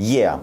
Yeah.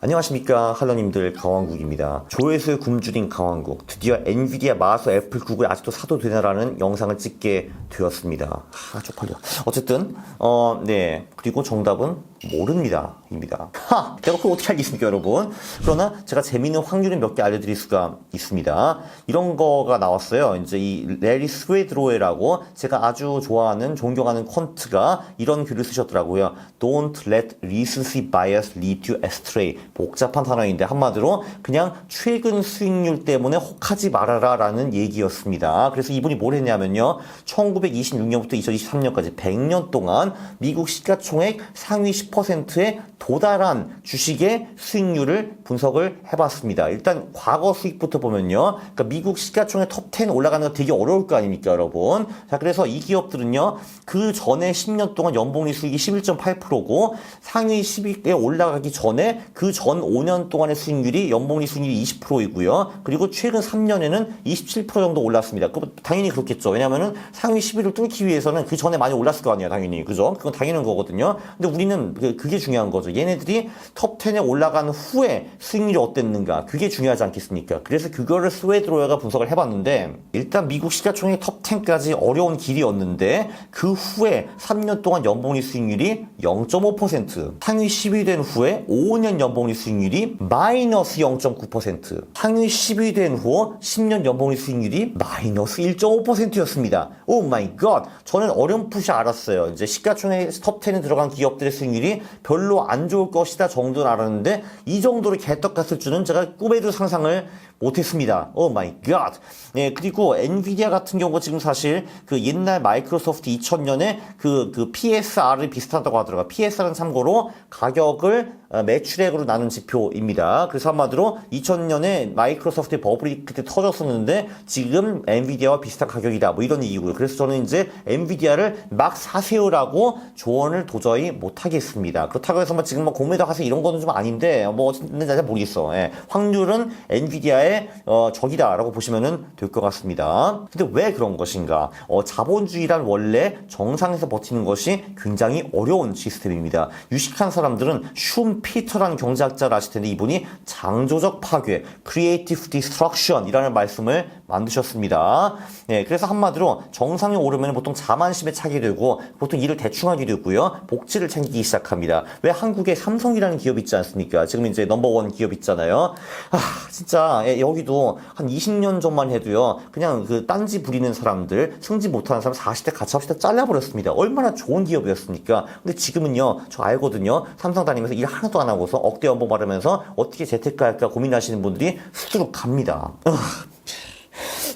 안녕하십니까 할러님들 강왕국입니다. 조회수의 굶주린 강왕국 드디어 엔비디아 마서 애플 구글 아직도 사도 되나라는 영상을 찍게 되었습니다. 아 쪽팔려. 어쨌든 어 네 그리고 정답은 모릅니다. 입니다. 하! 내가 그걸 어떻게 알겠습니까, 여러분? 그러나 제가 재미있는 확률을 몇 개 알려드릴 수가 있습니다. 이런 거가 나왔어요. 이제 이 레리 스웨드로에라고 제가 아주 좋아하는, 존경하는 퀀트가 이런 글을 쓰셨더라고요. Don't let recency bias lead you astray. 복잡한 단어인데 한마디로 그냥 최근 수익률 때문에 혹하지 말아라 라는 얘기였습니다. 그래서 이분이 뭘 했냐면요. 1926년부터 2023년까지 100년 동안 미국 시가총액 상위 10%에 도달한 주식의 수익률을 분석을 해봤습니다. 일단 과거 수익부터 보면요. 그러니까 미국 시가총액 톱10 올라가는 거 되게 어려울 거 아닙니까, 여러분? 자, 그래서 이 기업들은요. 그 전에 10년 동안 연봉리 수익이 11.8%고 상위 10위에 올라가기 전에 그 전 5년 동안의 수익률이 연봉리 수익률이 20%이고요. 그리고 최근 3년에는 27% 정도 올랐습니다. 그 당연히 그렇겠죠. 왜냐면은 상위 10위를 뚫기 위해서는 그 전에 많이 올랐을 거 아니에요, 당연히. 그죠? 그건 당연한 거거든요. 근데 우리는 그- 그게 중요한 거죠. 얘네들이 톱10에 올라간 후에 수익률이 어땠는가. 그게 중요하지 않겠습니까? 그래서 그거를 스웨드로어가 분석을 해봤는데, 일단 미국 시가총액 톱10까지 어려운 길이었는데, 그 후에 3년 동안 연봉리 수익률이 0.5%, 상위 10위 된 후에 5년 연봉리 수익률이 마이너스 0.9%, 상위 10위 된 후 10년 연봉리 수익률이 마이너스 1.5%였습니다. 오 마이 갓. 저는 어렴풋이 알았어요. 이제 시가총액 톱10에 들어간 기업들의 수익률이 별로 안 좋을 것이다 정도는 알았는데 이 정도로 개떡 같을 줄은 제가 꿈에도 상상을 못했습니다. 오 마이 갓. 예, 그리고 엔비디아 같은 경우 지금 사실 그 옛날 마이크로소프트 2000년에 그, 그 PSR이 비슷하다고 하더라고요. PSR은 참고로 가격을 어, 매출액으로 나눈 지표입니다. 그래서 한마디로 2000년에 마이크로소프트의 버블이 그때 터졌었는데 지금 엔비디아와 비슷한 가격이다. 뭐 이런 얘기고요. 그래서 저는 이제 엔비디아를 막 사세요라고 조언을 도저히 못하겠습니다. 그렇다고 해서 뭐 지금 뭐 공매도 하세요 이런 거는 좀 아닌데 뭐 어쨌든 잘 모르겠어. 예. 확률은 엔비디아의 어, 적이다라고 보시면은 될것 같습니다. 근데 왜 그런 것인가? 어, 자본주의란 원래 정상에서 버티는 것이 굉장히 어려운 시스템입니다. 유식한 사람들은 슌 피터라는 경제학자를 아실 텐데 이분이 창조적 파괴, creative destruction이라는 말씀을 만드셨습니다. 예, 그래서 한마디로 정상에 오르면 보통 자만심에 차게 되고 보통 일을 대충 하게 되고요. 복지를 챙기기 시작합니다. 왜 한국에 삼성이라는 기업 있지 않습니까? 지금 이제 넘버원 기업 있잖아요. 아, 진짜 예, 여기도 한 20년 전만 해도요. 그냥 그 딴지 부리는 사람들, 승진 못하는 사람 40대 가차없이 잘라버렸습니다. 얼마나 좋은 기업이었습니까? 근데 지금은요. 저 알거든요. 삼성 다니면서 일 하나도 안 하고서 억대 연봉 받으면서 어떻게 재테크 할까 고민하시는 분들이 수두룩 갑니다. 으.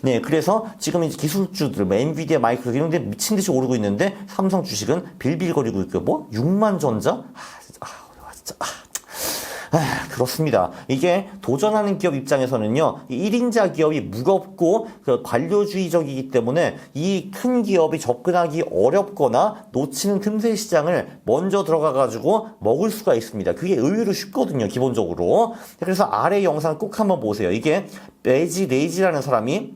네, 그래서 지금 이제 기술주들, 뭐 엔비디아, 마이크로 이런 데 미친 듯이 오르고 있는데 삼성 주식은 빌빌거리고 있고 뭐 6만 전자? 아, 진짜, 아, 어려워, 진짜. 아. 아, 그렇습니다. 이게 도전하는 기업 입장에서는요, 이 1인자 기업이 무겁고 그 관료주의적이기 때문에 이 큰 기업이 접근하기 어렵거나 놓치는 틈새 시장을 먼저 들어가가지고 먹을 수가 있습니다. 그게 의외로 쉽거든요, 기본적으로. 그래서 아래 영상 꼭 한번 보세요. 이게 레지 레이지라는 사람이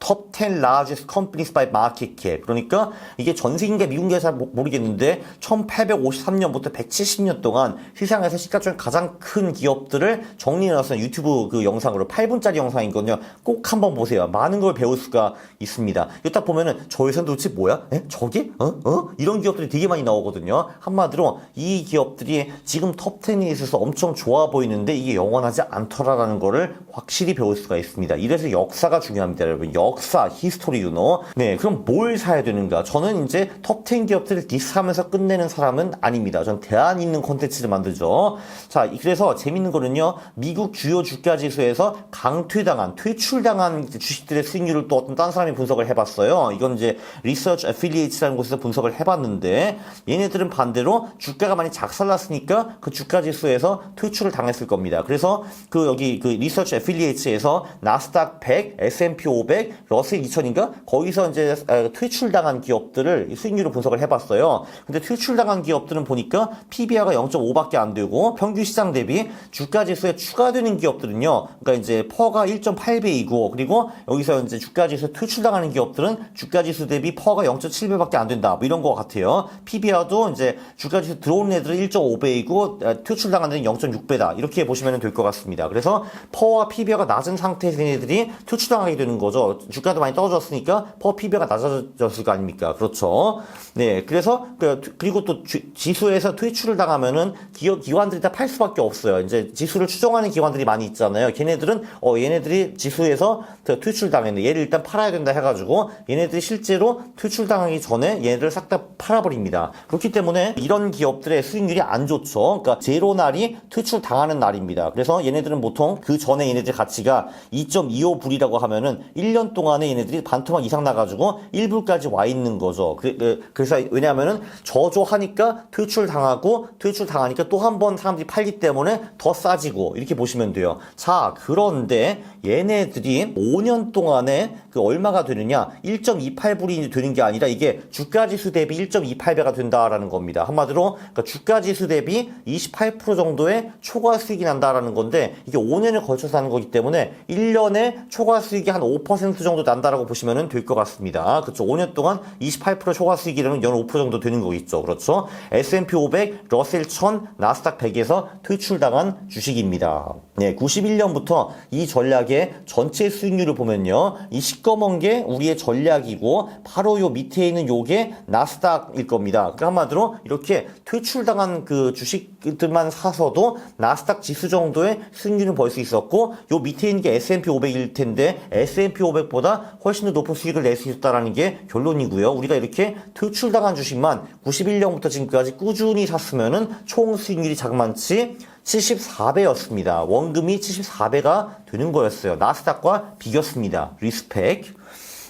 톱10 largest companies by market cap. 그러니까 이게 전 세계인가 미국인가 잘 모- 모르겠는데 1853년부터 170년 동안 시장에서 시가총액 가장 큰 기업들을 정리해놨어요. 유튜브 그 영상으로 8분짜리 영상이거든요. 꼭 한번 보세요. 많은 걸 배울 수가 있습니다. 딱 보면은 저 회사는 도대체 뭐야? 에? 저게? 어? 어? 이런 기업들이 되게 많이 나오거든요. 한마디로 이 기업들이 지금 톱 10에 있어서 엄청 좋아 보이는데 이게 영원하지 않더라라는 거를 확실히 배울 수가 있습니다. 이래서 역사가 중요합니다, 여러분. 역사, 히스토리 유노. 네, 그럼 뭘 사야 되는가? 저는 이제 톱10 기업들을 디스하면서 끝내는 사람은 아닙니다. 전 대안 있는 콘텐츠를 만들죠. 자, 그래서 재밌는 거는요. 미국 주요 주가 지수에서 강퇴당한, 퇴출당한 주식들의 수익률을 또 어떤 딴 사람이 분석을 해봤어요. 이건 이제 리서치 애필리에이트라는 곳에서 분석을 해봤는데 얘네들은 반대로 주가가 많이 작살났으니까 그 주가 지수에서 퇴출을 당했을 겁니다. 그래서 그 여기 그 리서치 애필리에이트에서 나스닥 100, S&P 500, 러셀 2000인가 거기서 이제 아, 퇴출당한 기업들을 수익률을 분석을 해봤어요. 근데 퇴출당한 기업들은 보니까 PBR가 0.5밖에 안 되고 평균 시장 대비 주가 지수에 추가되는 기업들은요. 그러니까 이제 퍼가 1.8배이고 그리고 여기서 이제 주가 지수에 퇴출당하는 기업들은 주가 지수 대비 퍼가 0.7배밖에 안 된다. 뭐 이런 것 같아요. PBR도 이제 주가 지수 들어오는 애들은 1.5배이고 퇴출당하는 애들은 0.6배다. 이렇게 보시면 될 것 같습니다. 그래서 퍼와 PBR가 낮은 상태에서 얘네들이 퇴출당하게 되는 거죠. 주가도 많이 떨어졌으니까 퍼 PBR가 낮아졌을 거 아닙니까? 그렇죠. 네, 그래서 그, 그리고 또 주- 지수에서 퇴출을 당하면은 기업 기관들이 다 팔 수밖에 없어요. 이제 지수를 추종하는 기관들이 많이 있잖아요. 걔네들은 어 얘네들이 지수에서 그 퇴출 당했네. 얘를 일단 팔아야 된다 해 가지고 얘네들이 실제로 퇴출 당하기 전에 얘네들을 싹다 팔아 버립니다. 그렇기 때문에 이런 기업들의 수익률이 안 좋죠. 그러니까 제로 날이 퇴출 당하는 날입니다. 그래서 얘네들은 보통 그 전에 얘네들 가치가 2.25불이라고 하면은 1년 동안에 얘네들이 반토막 이상 나가지고 1불까지 와 있는 거죠. 그, 래서 왜냐하면은 저조하니까 퇴출 당하고 퇴출 당하니까 또 한 번 사람들이 팔기 때문에 더 싸지고 이렇게 보시면 돼요. 자, 그런데 얘네들이 5년 동안에 그 얼마가 되느냐? 1.28불이 되는 게 아니라 이게 주가 지수 대비 1.28배가 된다라는 겁니다. 한마디로 그러니까 주가 지수 대비 28% 정도의 초과 수익이 난다라는 건데 이게 5년을 걸쳐서 하는 거기 때문에 1년에 초과 수익이 한 5% 정도 난다라고 보시면 될 것 같습니다. 그렇죠. 5년 동안 28% 초과 수익이라면 연 5% 정도 되는 거겠죠. 그렇죠. S&P 500, 러셀 1000, 나스닥 100에서 퇴출당한 주식입니다. 네, 91년부터 이 전략의 전체 수익률을 보면요. 이 시꺼먼 게 우리의 전략이고 바로 요 밑에 있는 요게 나스닥일 겁니다. 그러니까 한마디로 이렇게 퇴출당한 그 주식들만 사서도 나스닥 지수 정도의 수익률을 벌 수 있었고 요 밑에 있는 게 S&P 500일 텐데 S&P 500보다 훨씬 더 높은 수익을 낼 수 있었다라는 게 결론이고요. 우리가 이렇게 퇴출당한 주식만 91년부터 지금까지 꾸준히 샀으면은 총 수익률이 자그만치 74배였습니다. 원금이 74배가 되는 거였어요. 나스닥과 비겼습니다. 리스펙.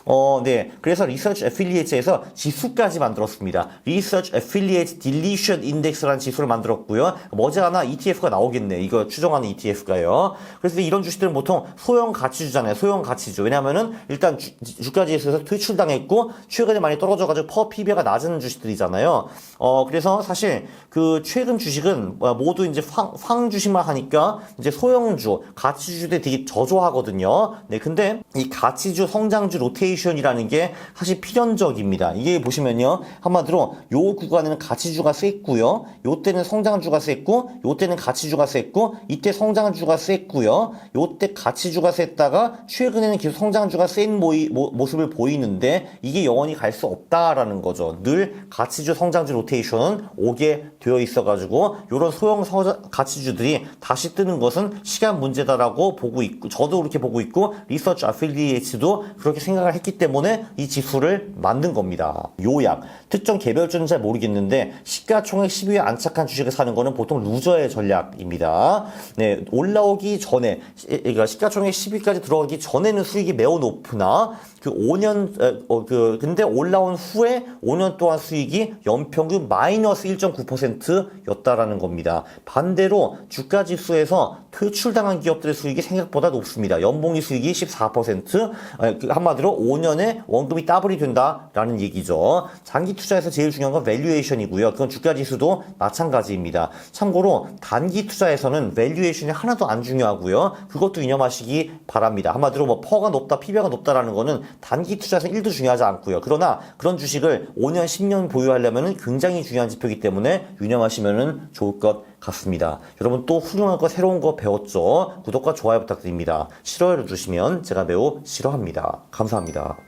어, 네. 그래서 리서치 애필리에이트에서 지수까지 만들었습니다. 리서치 애필리에이트 딜리션 인덱스라는 지수를 만들었고요. 머지않아 ETF가 나오겠네. 이거 추정하는 ETF가요. 그래서 이런 주식들은 보통 소형 가치주잖아요. 소형 가치주. 왜냐면은 일단 주, 주가 지수에서 퇴출당했고 최근에 많이 떨어져가지고 퍼 PB가 낮은 주식들이잖아요. 어, 그래서 사실 그 최근 주식은 어, 모두 이제 황, 황 주식만 하니까 이제 소형주, 가치주들이 되게 저조하거든요. 네. 근데 이 가치주 성장주 로테이션 이라는 게 사실 필연적입니다. 이게 보시면요. 한마디로 요 구간에는 가치주가 셌고요. 요 때는 성장주가 셌고 요 때는 가치주가 셌고 이때 성장주가 셌고요. 요때 가치주가 셌다가 최근에는 계속 성장주가 센 모이, 모, 모습을 보이는데 이게 영원히 갈 수 없다라는 거죠. 늘 가치주 성장주 로테이션은 오게 되어 있어 가지고 요런 소형 서, 가치주들이 다시 뜨는 것은 시간 문제다라고 보고 있고 저도 그렇게 보고 있고 리서치 아필리에이츠도 그렇게 생각을 했기 때문에 이 지수를 만든 겁니다. 요약. 특정 개별주는 잘 모르겠는데 시가총액 10위에 안착한 주식을 사는 거는 보통 루저의 전략입니다. 네, 올라오기 전에 시- 그러니까 시가총액 10위까지 들어가기 전에는 수익이 매우 높으나 그 5년 에, 어, 그 근데 올라온 후에 5년 동안 수익이 연평균 마이너스 1.9%였다라는 겁니다. 반대로 주가 지수에서 퇴출당한 기업들의 수익이 생각보다 높습니다. 연봉이 수익이 14%, 에, 그 한마디로 5년에 원금이 더블이 된다라는 얘기죠. 장기 투자에서 제일 중요한 건 밸류에이션이고요. 그건 주가 지수도 마찬가지입니다. 참고로 단기 투자에서는 밸류에이션이 하나도 안 중요하고요. 그것도 유념하시기 바랍니다. 한마디로 뭐 퍼가 높다, PB가 높다라는 거는 단기 투자에서 1도 중요하지 않고요. 그러나 그런 주식을 5년, 10년 보유하려면 굉장히 중요한 지표이기 때문에 유념하시면 좋을 것 같습니다. 여러분 또 훌륭한 거 새로운 거 배웠죠? 구독과 좋아요 부탁드립니다. 싫어요를 주시면 제가 매우 싫어합니다. 감사합니다.